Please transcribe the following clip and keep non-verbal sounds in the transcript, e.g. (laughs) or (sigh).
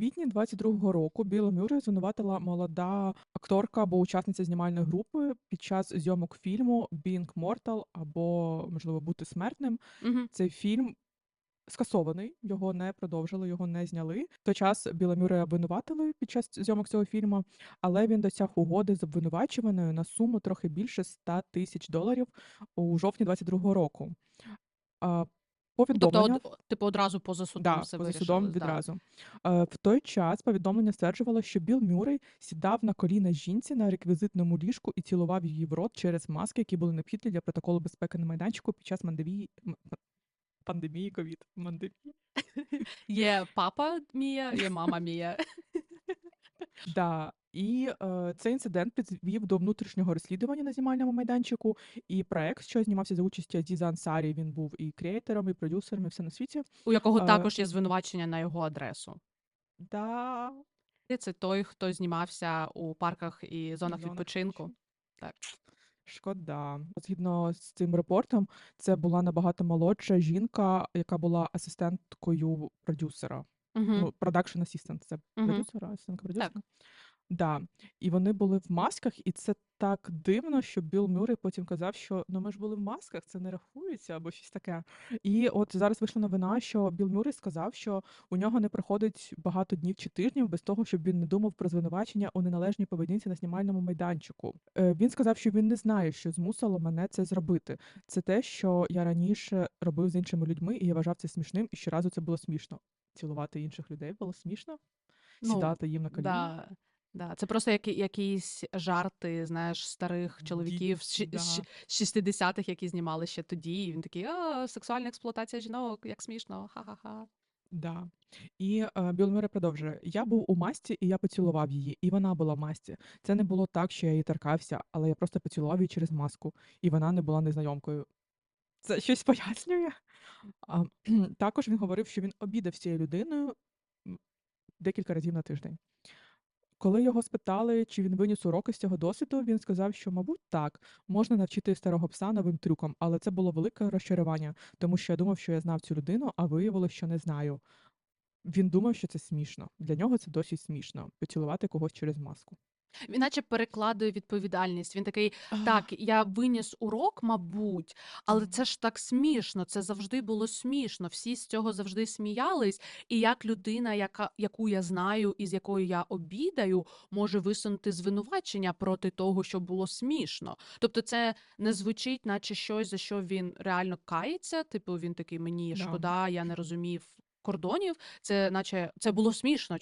квітні 22-го року Білла Мюррей звинуватила молода акторка або учасниця знімальної групи під час зйомок фільму Being Mortal або, можливо, бути смертним. Мгм. Цей фільм скасований, його не продовжили, його не зняли. В той час Біла Мюррея обвинуватили під час зйомок цього фільму, але він досяг угоди з обвинувачуваною на суму трохи більше 100 тисяч доларів у жовтні 22-го року. А, Ну, тобто, од типу, одразу поза судом Да, все поза вирішили, судом да. відразу. Е, в той час повідомлення стверджувало, що Білл Мюррей сідав на коліна жінці на реквізитному ліжку і цілував її в рот через маски, які були необхідні для протоколу безпеки на майданчику під час мандемії м- м- пандемії ковід. Мандемії. Є папа Мія, є мама Мія. Да. І е, цей інцидент підвів до внутрішнього розслідування на знімальному майданчику. І проект, що знімався за участі Азіза Ансарі, він був і креатором, і продюсером, і все на світі. У якого Е, також є звинувачення на його адресу. Да, Це той, хто знімався у парках і зонах зона відпочинку. Так. Шкода. Згідно з цим репортом, це була набагато молодша жінка, яка була асистенткою продюсера. Угу. Ну, продакшн асістент це Мгм. продюсера, асистентка Так. Да. І вони були в масках, і це так дивно, що Білл Мюррей потім казав, що ну ми ж були в масках, це не рахується або щось таке. І от зараз вийшла новина, що Білл Мюррей сказав, що у нього не проходить багато днів чи тижнів без того, щоб він не думав про звинувачення у неналежній поведінці на знімальному майданчику. Е, Він сказав, що він не знає, що змусило мене це зробити. Це те, що я раніше робив з іншими людьми, і я вважав це смішним, і щоразу це було смішно. Цілувати інших людей було смішно, Ну, сідати їм на коліна. Да. Да. Це просто які, якісь жарти, знаєш, старих чоловіків з, Дід- да. з 60-х, які знімали ще тоді. І він такий, а, сексуальна експлуатація жінок, як смішно, ха-ха-ха. Да. І е, Білл Мюррей продовжує: я був у масті, і я поцілував її, і вона була в масті. Це не було так, що я її торкався, але я просто поцілував її через маску, і вона не була незнайомкою. Це щось (laughs) пояснює. А, також він говорив, що він обідав з цією людиною декілька разів на тиждень. Коли його спитали, чи він виніс уроки з цього досвіду, він сказав, що, мабуть, так, можна навчити старого пса новим трюкам, але це було велике розчарування, тому що я думав, що я знав цю людину, а виявилося, що не знаю. Він думав, що це смішно. Для нього це досі смішно поцілувати когось через маску. Він наче перекладує відповідальність. Він такий, так, я виніс урок, мабуть, але це ж так смішно. Це завжди було смішно. Всі з цього завжди сміялись. І як людина, яка, яку я знаю і з якою я обідаю, може висунути звинувачення проти того, що було смішно. Тобто, це не звучить, наче щось, за що він реально кається. Типу, він такий, мені Да. шкода, я не розумів кордонів. Це наче це було смішно.